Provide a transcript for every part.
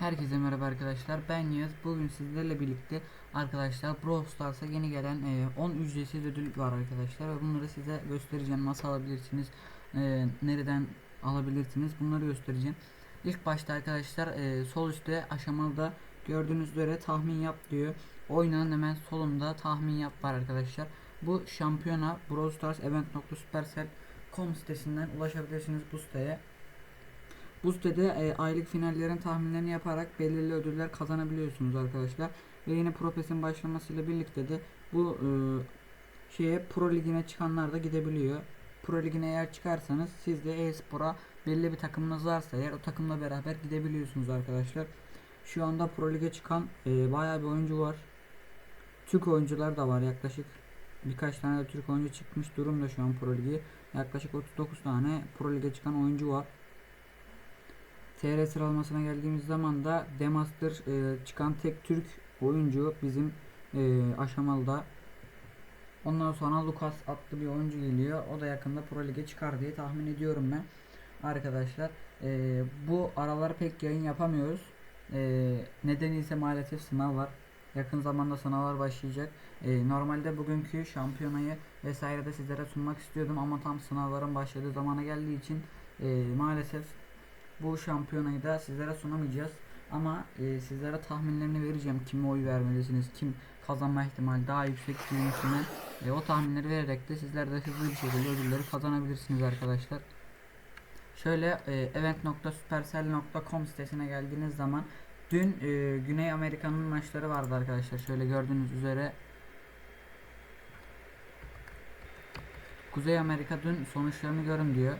Herkese merhaba arkadaşlar. Ben Yağız bugün sizlerle birlikte arkadaşlar Brawl Stars'a yeni gelen e, 10 ücretsiz ödül var arkadaşlar. Ve bunları size göstereceğim. Nasıl alabilirsiniz e, nereden alabilirsiniz bunları göstereceğim. İlk başta arkadaşlar e, sol üstte aşamalı gördüğünüz üzere tahmin yap diyor. Oynanın hemen solunda tahmin yap var arkadaşlar. Bu şampiyona Brawl Stars event.supercell.com sitesinden ulaşabilirsiniz bu siteye bu sitede e, aylık finallerin tahminlerini yaparak belirli ödüller kazanabiliyorsunuz arkadaşlar. Ve yine Propes'in başlamasıyla birlikte de bu e, şeye Pro Ligi'ne çıkanlar da gidebiliyor. Pro Ligi'ne eğer çıkarsanız siz de e-spora belli bir takımınız varsa eğer o takımla beraber gidebiliyorsunuz arkadaşlar. Şu anda Pro Lig'e çıkan e, bayağı bir oyuncu var. Türk oyuncular da var yaklaşık birkaç tane de Türk oyuncu çıkmış durumda şu an Pro Lig'e. Yaklaşık 39 tane Pro Lig'e çıkan oyuncu var. TR sıralamasına geldiğimiz zaman da Demaster e, çıkan tek Türk oyuncu bizim e, aşamalıda. Ondan sonra Lucas adlı bir oyuncu geliyor. O da yakında Pro Lig'e çıkar diye tahmin ediyorum ben. Arkadaşlar e, bu aralar pek yayın yapamıyoruz. E, nedeni ise maalesef sınav var. Yakın zamanda sınavlar başlayacak. E, normalde bugünkü şampiyonayı vesaire de sizlere sunmak istiyordum ama tam sınavların başladığı zamana geldiği için e, maalesef bu şampiyonayı da sizlere sunamayacağız. Ama e, sizlere tahminlerini vereceğim. Kime oy vermelisiniz, kim kazanma ihtimali daha yüksek gibisinden. E, o tahminleri vererek de sizler de hızlı bir şekilde ödülleri kazanabilirsiniz arkadaşlar. Şöyle e, event.supercell.com sitesine geldiğiniz zaman dün e, Güney Amerika'nın maçları vardı arkadaşlar. Şöyle gördüğünüz üzere Kuzey Amerika dün sonuçlarını görün diyor.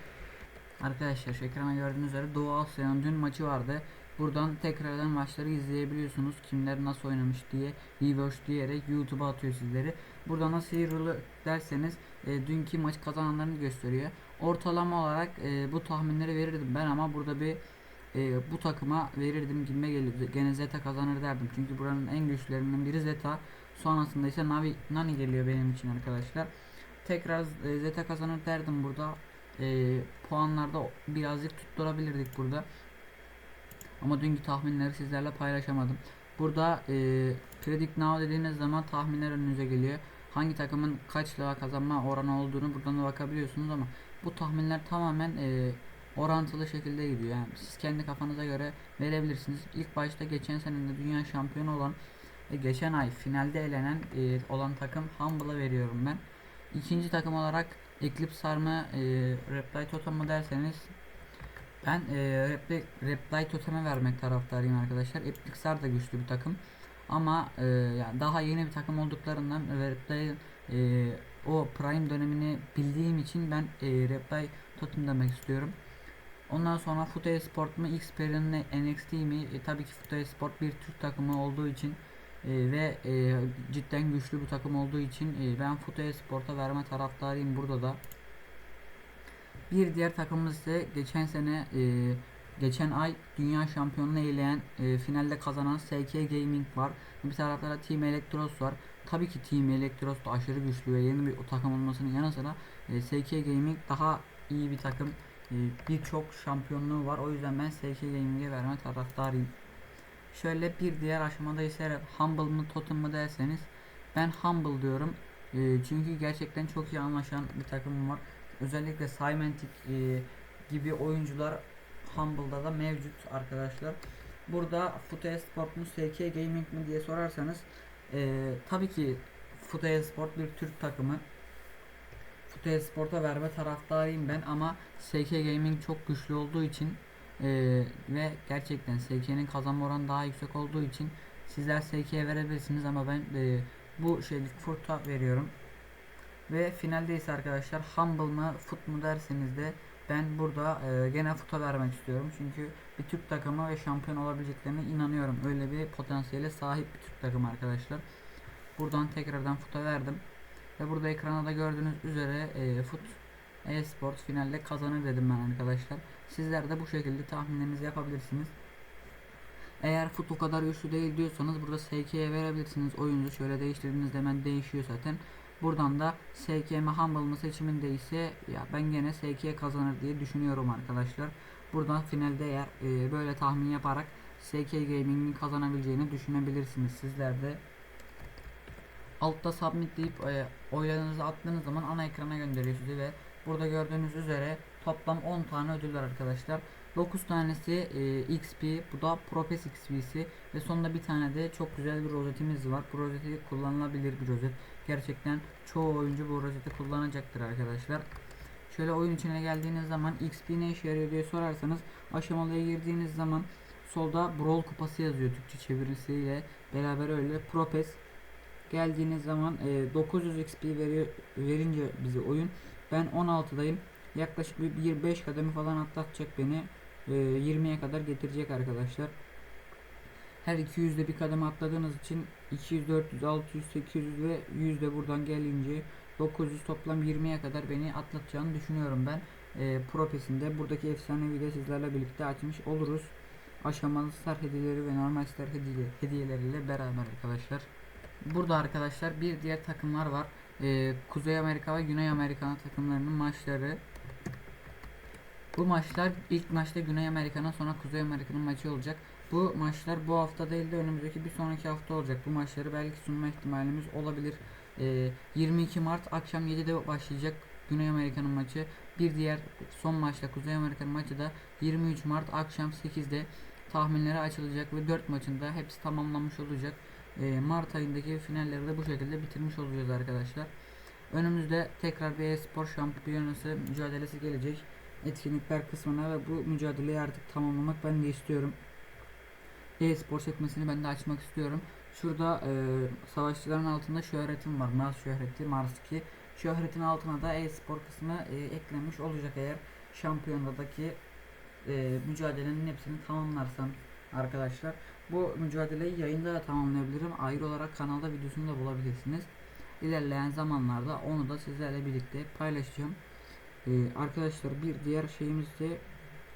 Arkadaşlar şu ekrana gördüğünüz üzere Doğu Asya'nın dün maçı vardı. Buradan tekrardan maçları izleyebiliyorsunuz. Kimler nasıl oynamış diye Reverse diyerek YouTube'a atıyor sizleri. Burada nasıl hero'lu derseniz e, dünkü maç kazananlarını gösteriyor. Ortalama olarak e, bu tahminleri verirdim ben ama burada bir e, bu takıma verirdim gibime gelirdi. Gene Zeta kazanır derdim. Çünkü buranın en güçlerinden biri Zeta. Sonrasında ise Navi, Nani geliyor benim için arkadaşlar. Tekrar e, Zeta kazanır derdim burada e, puanlarda birazcık tutturabilirdik burada. Ama dünkü tahminleri sizlerle paylaşamadım. Burada e, Predict Now dediğiniz zaman tahminler önünüze geliyor. Hangi takımın kaç lira kazanma oranı olduğunu buradan da bakabiliyorsunuz ama bu tahminler tamamen e, orantılı şekilde gidiyor. Yani siz kendi kafanıza göre verebilirsiniz. İlk başta geçen senenin dünya şampiyonu olan ve geçen ay finalde elenen e, olan takım Humble'a veriyorum ben. İkinci takım olarak Eclipse mı e, Reply Totem mı derseniz ben e, Reply, Reply Totem'e vermek taraftarıyım arkadaşlar. Eclipse da güçlü bir takım. Ama e, yani daha yeni bir takım olduklarından Reply e, o Prime dönemini bildiğim için ben e, Reply Totem demek istiyorum. Ondan sonra Foot Sport mu Xperion NXT mi? E, tabii ki Foot Sport bir Türk takımı olduğu için e, ve e, cidden güçlü bir takım olduğu için e, ben Futo Sport'a verme taraftarıyım burada da. Bir diğer takımımız ise geçen sene e, geçen ay dünya şampiyonluğunu eleyen e, finalde kazanan SK Gaming var. Bir tarafta da Team Electros var. Tabii ki Team Electros da aşırı güçlü ve yeni bir takım olmasının yanı sıra e, SK Gaming daha iyi bir takım. E, Birçok şampiyonluğu var. O yüzden ben SK Gaming'e verme taraftarıyım. Şöyle bir diğer aşamada ise Humble mı Totem mı derseniz ben Humble diyorum. E, çünkü gerçekten çok iyi anlaşan bir takımım var. Özellikle Symantec e, gibi oyuncular Humble'da da mevcut arkadaşlar. Burada Foot Sport mu SK Gaming mi diye sorarsanız e, tabii ki Foot Sport bir Türk takımı. Foot Sport'a verme taraftarıyım ben ama SK Gaming çok güçlü olduğu için ee, ve gerçekten SK'nin kazanma oranı daha yüksek olduğu için sizler SK'ye verebilirsiniz ama ben e, bu şeylik Foot'a veriyorum. Ve finalde ise arkadaşlar Humble mı Foot mu derseniz de ben burada e, gene Foot'a vermek istiyorum. Çünkü bir Türk takımı ve şampiyon olabileceklerine inanıyorum. Öyle bir potansiyele sahip bir Türk takımı arkadaşlar. Buradan tekrardan Foot'a verdim. Ve burada ekranda da gördüğünüz üzere e, Foot e-sport finalde kazanır dedim ben arkadaşlar. Sizler de bu şekilde tahminlerinizi yapabilirsiniz. Eğer fut o kadar güçlü değil diyorsanız burada SK'ye verebilirsiniz. Oyuncu şöyle değiştirdiğinizde hemen değişiyor zaten. Buradan da SK mi Humble mı seçiminde ise ya ben gene SK kazanır diye düşünüyorum arkadaşlar. Buradan finalde eğer e, böyle tahmin yaparak SK Gaming'in kazanabileceğini düşünebilirsiniz sizler de. Altta submit deyip e, oylarınızı attığınız zaman ana ekrana gönderiyor sizi ve burada gördüğünüz üzere toplam 10 tane ödül var arkadaşlar. 9 tanesi e, XP, bu da Propes XP'si ve sonunda bir tane de çok güzel bir rozetimiz var. Bu rozeti kullanılabilir bir rozet. Gerçekten çoğu oyuncu bu rozeti kullanacaktır arkadaşlar. Şöyle oyun içine geldiğiniz zaman XP ne işe yarıyor diye sorarsanız aşamalıya girdiğiniz zaman solda Brawl kupası yazıyor Türkçe çevirisiyle beraber öyle Propes geldiğiniz zaman e, 900 XP veriyor verince bize oyun ben 16'dayım yaklaşık bir 25 kademe falan atlatacak beni. E, 20'ye kadar getirecek arkadaşlar. Her 200'de bir kademe atladığınız için 200 400 600 800 ve 100 de buradan gelince 900 toplam 20'ye kadar beni atlatacağını düşünüyorum ben. E, Propes'inde buradaki efsanevi de sizlerle birlikte açmış oluruz. Aşamalı star hediyeleri ve normal star hediye, hediyeleriyle beraber arkadaşlar. Burada arkadaşlar bir diğer takımlar var. Ee, Kuzey Amerika ve Güney Amerika takımlarının maçları. Bu maçlar ilk maçta Güney Amerika'nın sonra Kuzey Amerika'nın maçı olacak. Bu maçlar bu hafta değil de önümüzdeki bir sonraki hafta olacak. Bu maçları belki sunma ihtimalimiz olabilir. Ee, 22 Mart akşam 7'de başlayacak Güney Amerika'nın maçı. Bir diğer son maçta Kuzey Amerika'nın maçı da 23 Mart akşam 8'de tahminleri açılacak ve 4 maçında hepsi tamamlanmış olacak e, Mart ayındaki finalleri de bu şekilde bitirmiş olacağız arkadaşlar. Önümüzde tekrar bir e-spor şampiyonası mücadelesi gelecek. Etkinlikler kısmına ve bu mücadeleyi artık tamamlamak ben de istiyorum. E-spor sekmesini ben de açmak istiyorum. Şurada e, savaşçıların altında şöhretim var. Mars şöhreti, Mars 2. Şöhretin altına da e-spor kısmı e, eklenmiş olacak eğer şampiyonadaki e, mücadelenin hepsini tamamlarsam arkadaşlar. Bu mücadeleyi yayında da tamamlayabilirim. Ayrı olarak kanalda videosunu da bulabilirsiniz. İlerleyen zamanlarda onu da sizlerle birlikte paylaşacağım. Ee, arkadaşlar bir diğer şeyimiz de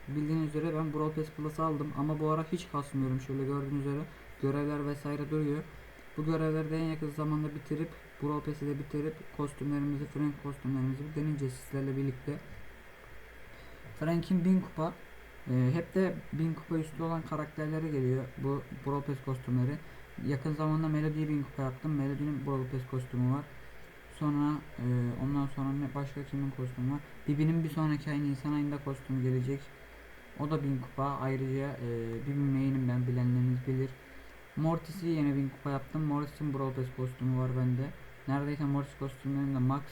bildiğiniz üzere ben Brawl Pass Plus aldım ama bu ara hiç kasmıyorum. Şöyle gördüğünüz üzere görevler vesaire duruyor. Bu görevleri de en yakın zamanda bitirip Brawl Pass'i de bitirip kostümlerimizi, Frank kostümlerimizi deneyeceğiz sizlerle birlikte. Frank'in 1000 kupa ee, hep de 1000 kupa üstü olan karakterlere geliyor bu Brawl Pass kostümleri. Yakın zamanda Melody'ye 1000 kupa yaptım. Melody'nin Brawl Pass kostümü var. Sonra e, ondan sonra ne başka kimin kostümü var? Bibi'nin bir sonraki ay Nisan ayında kostümü gelecek. O da 1000 kupa. Ayrıca e, Bibi main'im ben bilenleriniz bilir. Mortis'i yine 1000 kupa yaptım. Mortis'in Brawl Pass kostümü var bende. Neredeyse Mortis kostümlerinde max.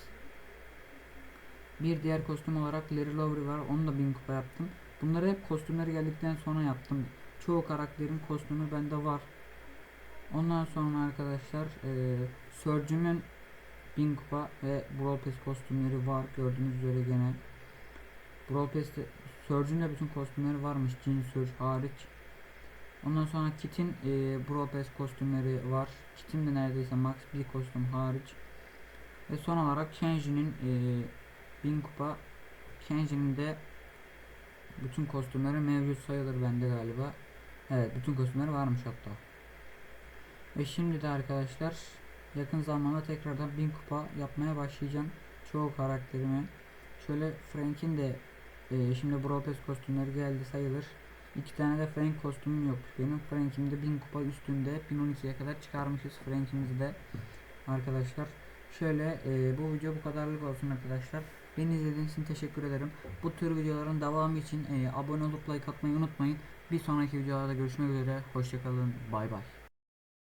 Bir diğer kostüm olarak Larry Lowry var. Onu da 1000 kupa yaptım. Bunları hep kostümleri geldikten sonra yaptım. Çoğu karakterin kostümü bende var. Ondan sonra arkadaşlar e, Surge'ün 1000 kupa ve Brawl Pass kostümleri var. Gördüğünüz üzere gene. Brawl Pass'te Surge'ün de bütün kostümleri varmış. Jin Surge hariç. Ondan sonra Kit'in e, Brawl Pass kostümleri var. Kit'in de neredeyse max bir kostüm hariç. Ve son olarak Kenji'nin e, 1000 kupa Kenji'nin de bütün kostümleri mevcut sayılır bende galiba. Evet bütün kostümleri varmış hatta. Ve şimdi de arkadaşlar yakın zamanda tekrardan 1000 kupa yapmaya başlayacağım. Çoğu karakterimi. Şöyle Frank'in de e, şimdi Pass kostümleri geldi sayılır. İki tane de Frank kostümüm yok. Benim Frank'im de 1000 kupa üstünde 1012'ye kadar çıkarmışız Frank'imizi de. Arkadaşlar şöyle e, bu video bu kadarlık olsun arkadaşlar. Beni izlediğiniz için teşekkür ederim. Bu tür videoların devamı için e, abone olup like atmayı unutmayın. Bir sonraki videolarda görüşmek üzere. Hoşçakalın. Bay bay.